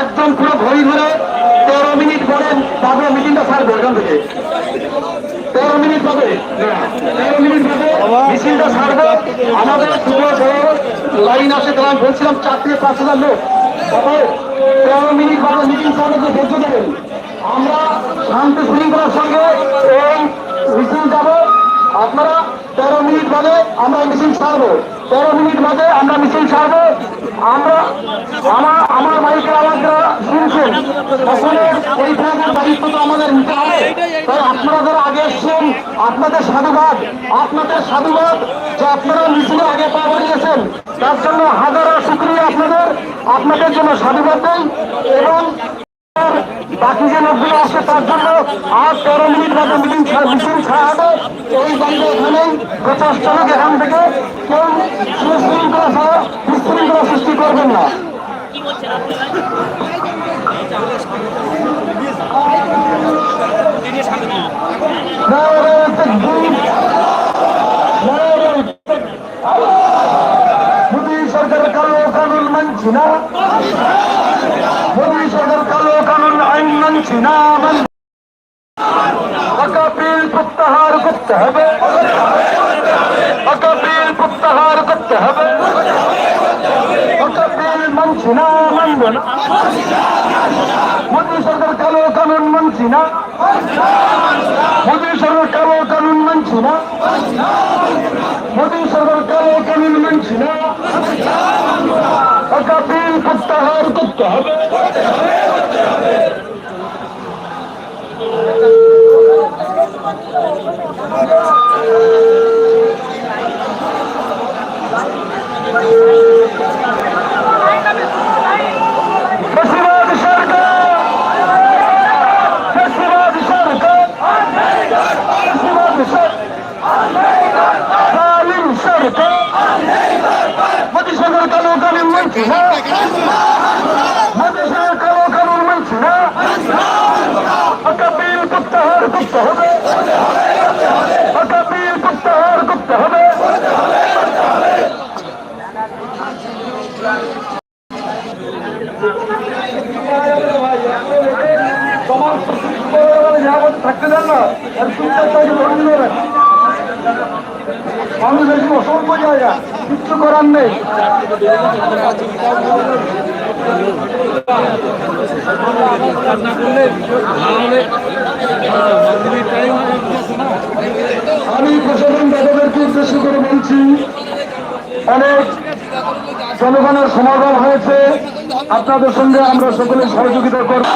একজন পুরো ঘড়ি ধরে তেরো মিনিট পরে তারপরে মিটিংটা ছাড়বে এখান থেকে। তেরো মিনিট পাবে তেরো মিনিট পাবে মিছিলটা ছাড়বে। আমাদের লাইন আসে তো আমি বলছিলাম চার পাঁচ হাজার লোক। তেরো মিনিট পরে মিটিং ছাড়বে তো ধৈর্য দেবেন আমরা শান্তি শৃঙ্খলার সঙ্গে এই মিছিল যাব। আপনারা তেরো মিনিট বাদে আমরা মিছিল ছাড়বো। তেরো মিনিট বাদে আমরা মিছিল ছাড়বো। আমরা, আমার আমার বাইকের আওয়াজ শুনছেন আসলে পরিত্রাণের দায়িত্ব তো আমাদের নিতে হবে। তাই আপনারা যারা আগে এসছেন, আপনাদের সাধুবাদ আপনাদের সাধুবাদ যে আপনারা মিছিলে আগে পা বাড়িয়েছেন। তার জন্য হাজারো শুক্রিয়া আপনাদের। আপনাদের জন্য সাধুবাদ দেন এবং বাকি যে লোকগুলো আসছে তার জন্য আর তেরো মিনিট বাদে মিটিং মিটিং ছাড়া হবে। এই বন্ধ এখানেই পঞ্চাশ জনক এখান থেকে কেউ সুশৃঙ্খলা সহ বিশৃঙ্খলা সৃষ্টি করবেন না। মোদী সরকার কালো কানুন মানছি না। কানুন আইন মানছি না মান অকাপিল প্রত্যাহার করতে হবে। অকাপিল প্রত্যাহার করতে হবে। অকাপিল মানছি না মানব মোদী সরকার কালো কানুন মানছি না মোদী সরকার কালো কানুন মানছি না মোদী সরকার কালো কানুন মানছি না প্রত্যাহার করতে হবে ফেসিবাদ সরকার সরকার কালো কানুন মানছি না সরকার কালো কানুন মানছি না প্রত্যাহার করতে হবে করতে হবে দিল বাংলাদেশ অসংখ্য জায়গা কিচ্ছু করার নেই আমি প্রশাসন দাদাদেরকে উদ্দেশ্য করে বলছি, অনেক জনগণের সমাগম হয়েছে। আপনাদের সঙ্গে আমরা সকলে সহযোগিতা করব।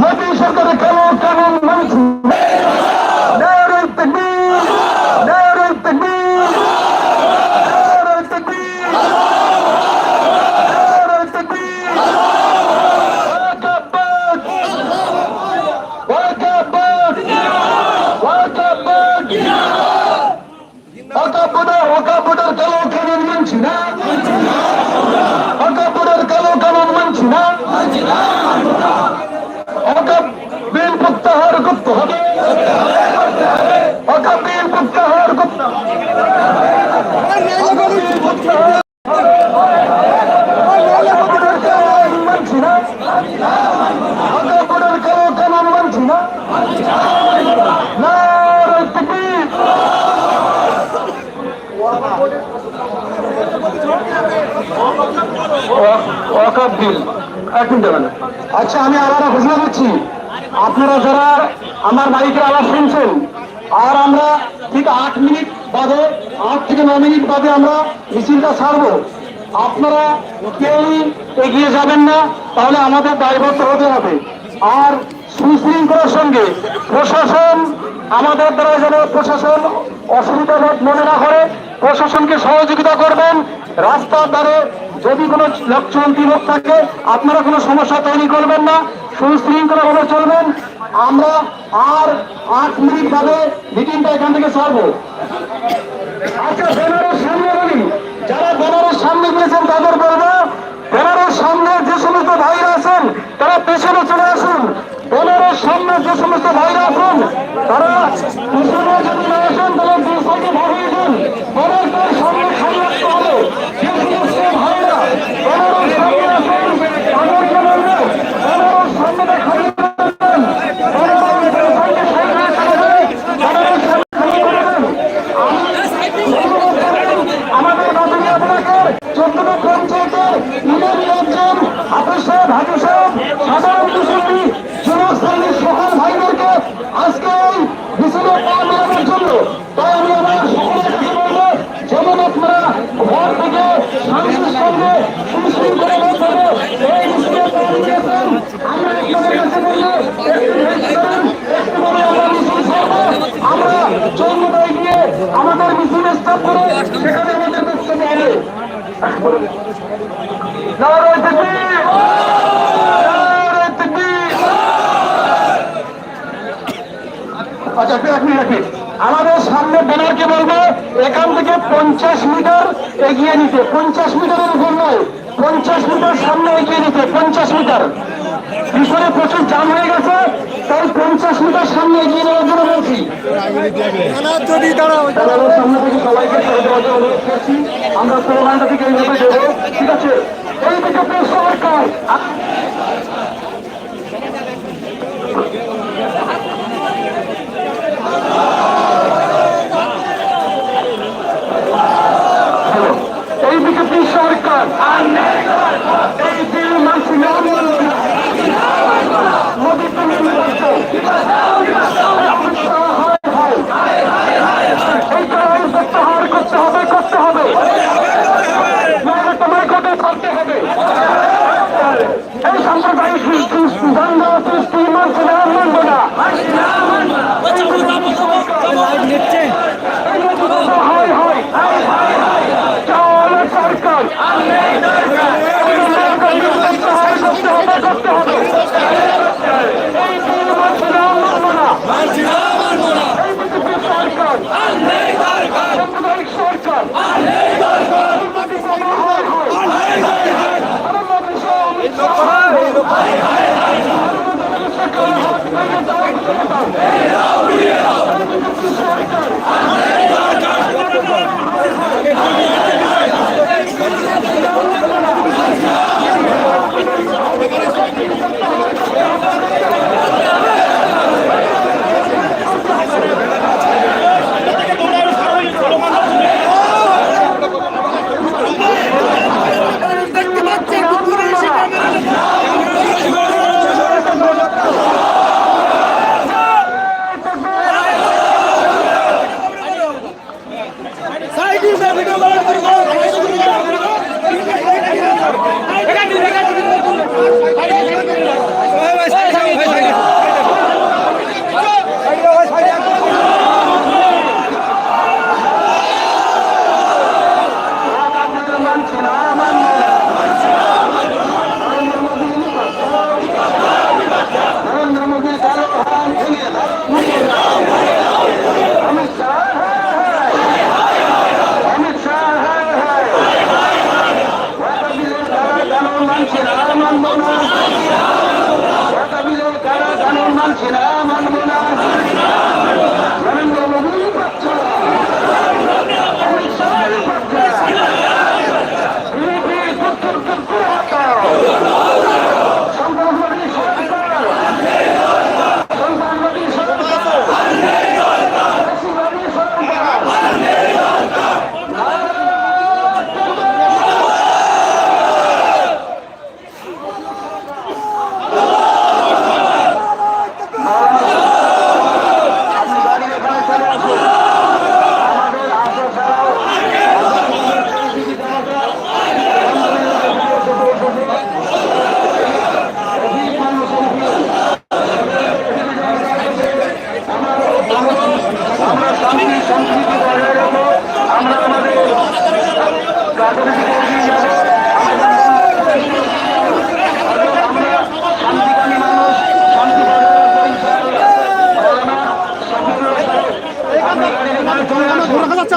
মোদী সরকারের কেমন কেমন মানুষ নারে তাকবীর নারে তাকবীর নারে তাকবীর নারে তাকবীর ওয়াকাবাদ ওয়াকাবাদ ওয়াকাবাদ ওয়াকাবাদের ওয়াকাবাদের কালো কানুন মানছি না ওয়াকাবাদের কালো কানুন মানছি না ওয়াকাব বিল প্রত্যাহার করতে হবে ওয়াকাব বিল প্রত্যাহার করতে হবে ওয়াকাব বিল প্রত্যাহার ওয়াকাবাদের কানুন মানছি না ওয়াকাবাদের কালো কানুন মানছি না নারে তাকবীর আচ্ছা আমি আবার ঘোষণা করছি। আপনারা যারা আমার মাইকের আওয়াজ শুনছেন, আর আমরা ঠিক আট মিনিট বাদে, আট থেকে ন মিনিট বাদে আমরা মিছিলটা ছাড়বো, আপনারা কেউ এগিয়ে যাবেন না, তাহলে আমাদের দায়বদ্ধ হতে হবে। আর সুশৃঙ্খলার সঙ্গে প্রশাসন, আমাদের দ্বারা যেন প্রশাসন অসুবিধা মনে না করে প্রশাসনকে সহযোগিতা করবেন। রাস্তার দ্বারে যদি কোনো লক্ষ্যমন্ত্রী লোক থাকে, আপনারা কোনো সমস্যা তৈরি করবেন না। সুশৃঙ্খলাভাবে চলবেন। আমরা আর আট মিনিট বাদে মিটিংটা এখান থেকে ছাড়বো আচ্ছা ব্যানারের সামনে বলি। যারা ব্যানারের সামনে গিয়েছেন তাদের বলব সামনে যে সমস্ত ভাইরা আছেন তারা যদি না আসেন ভাবিয়ে দিন অনেকদের সামনে সাধারণ সাইনের সহান ভাইদেরকে আজকে এই মিছিলে পা মেলানোর জন্য তাই আমি আমার সকলের যেমন আপনারা ঘর থেকে স্বামীর সঙ্গে সুশৃঙ্খলা দিতে পঞ্চাশ মিটারের উপর নয় পঞ্চাশ মিটার সামনে এগিয়ে দিতে পঞ্চাশ মিটার। পিছনে প্রচুর জাম হয়ে গেছে তাই পঞ্চাশ মিটার সামনে এগিয়ে নেওয়ার জন্য বলছি। আমরা ঠিক আছে? এই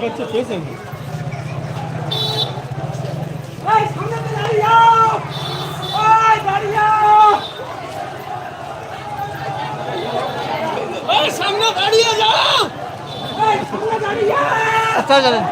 যাও। এই সামনে দাঁড়িয়ে যাও। সামনে দাঁড়িয়ে যাও। আসেন আসেন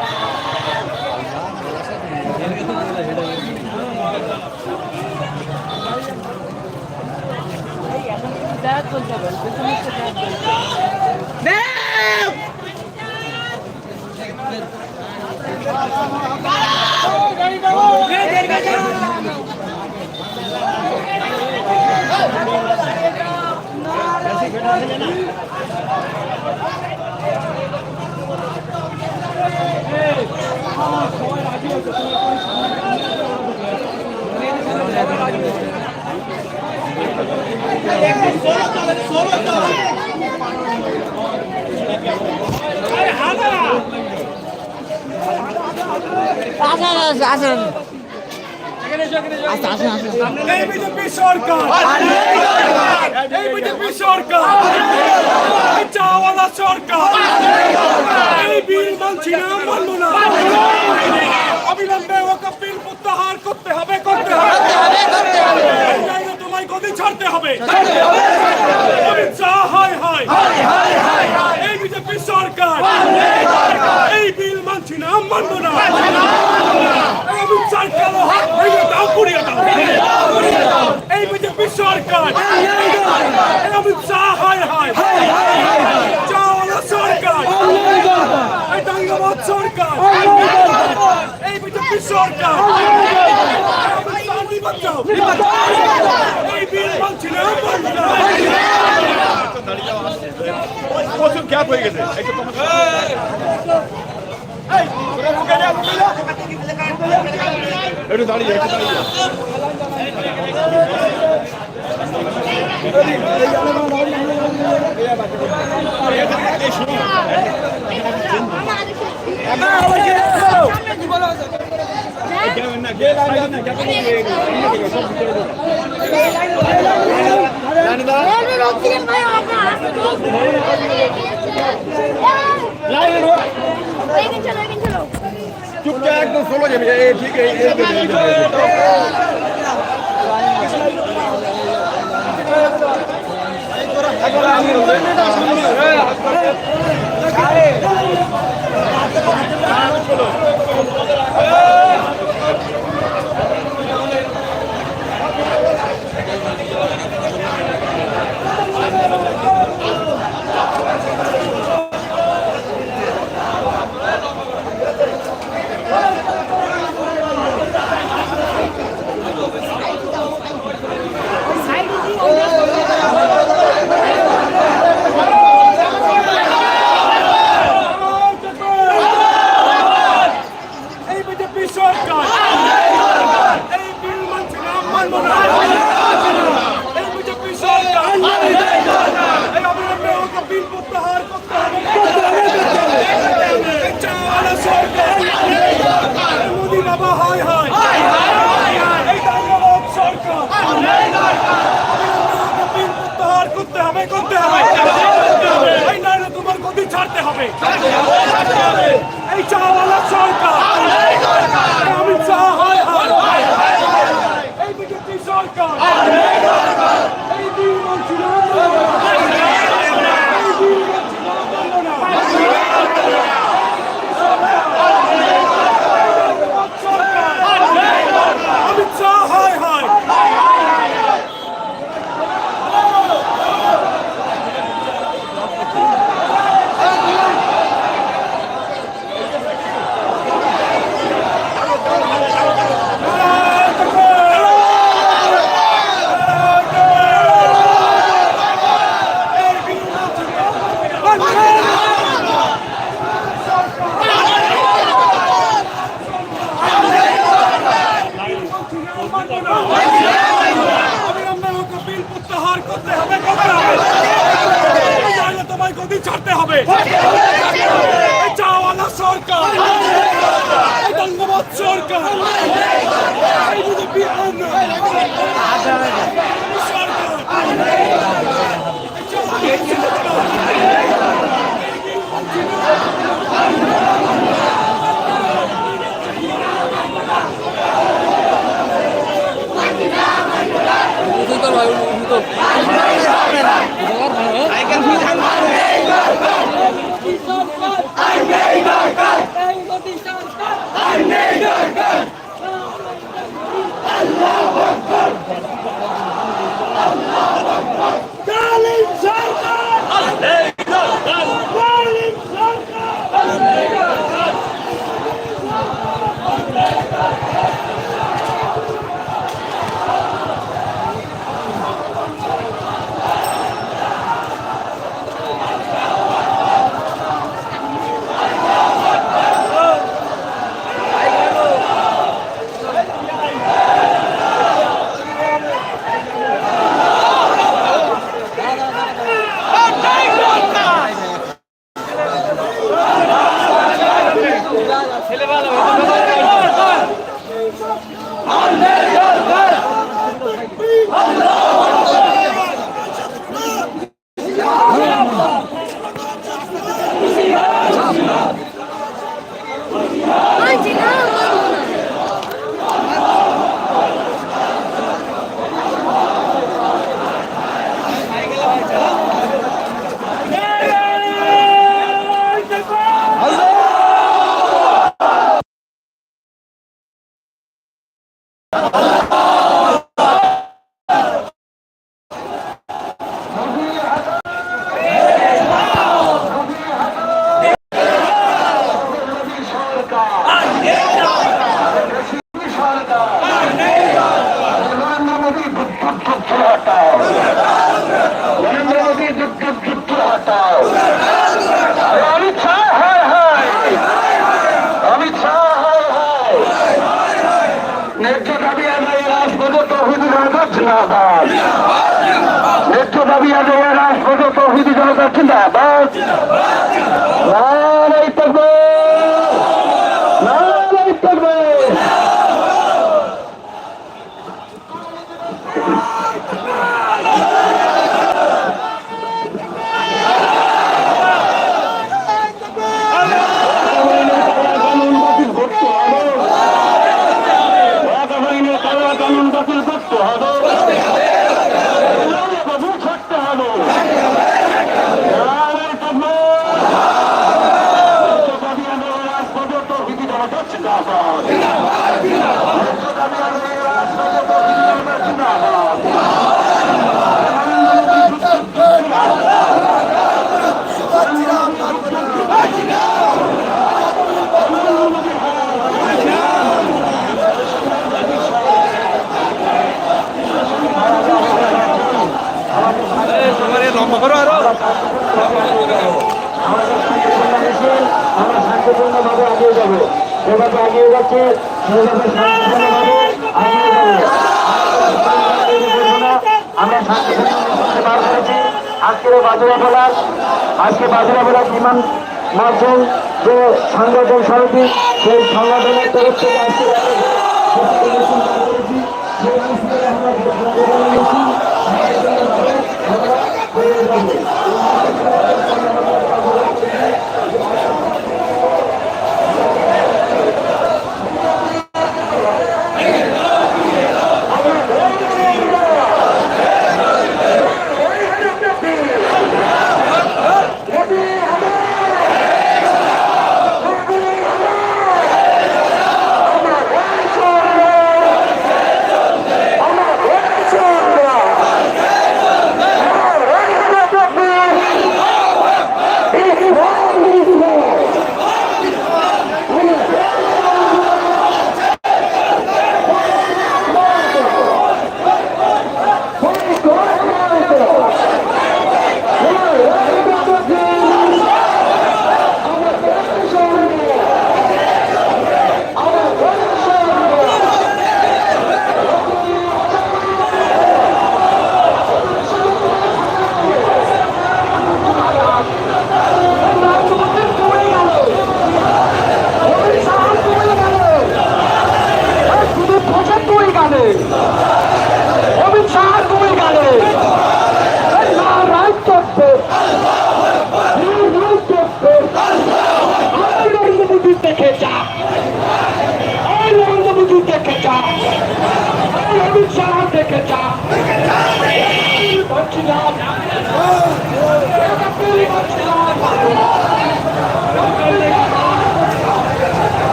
আসেন আসেন। বিজেপি সরকার। এই অবিলম্বে প্রত্যাহার করতে হবে করতে হবে। তোমায় গদি ছাড়তে হবে? হায় এই বিজেপি সরকার। এই বিল মানছি না মানবো না। কালো হাত ভেঙে দাও, পুড়িয়ে এই বিজেপি সরকার। অমিত শাহ, হায় সরকার। এই দাঙ্গাবাদ সরকার। এই বিজেপি হয়ে গেছে। একটু দাঁড়িয়ে একটু দাঁড়িয়ে। চলো চুপচাপ একদম সোলো যাবে। ঠিক এই হবে চাওয়ালা সরকার ধন্যবাদ সরকার Thank you. আল্লাহু ন্যায্য দাবি আদায়ের আজ পর্যন্ত হুজুর জনতা জিন্দাবাদ। ন্যায্য দাবি আদায়ের আজ পর্যন্ত হুজুর জনতা জিন্দাবাদ। নারাই তকবীর হাজিরাবাদ বিমান মাধ্যম যে সংগঠন সমিতি সেই সংগঠনের তরফ থেকে আজকে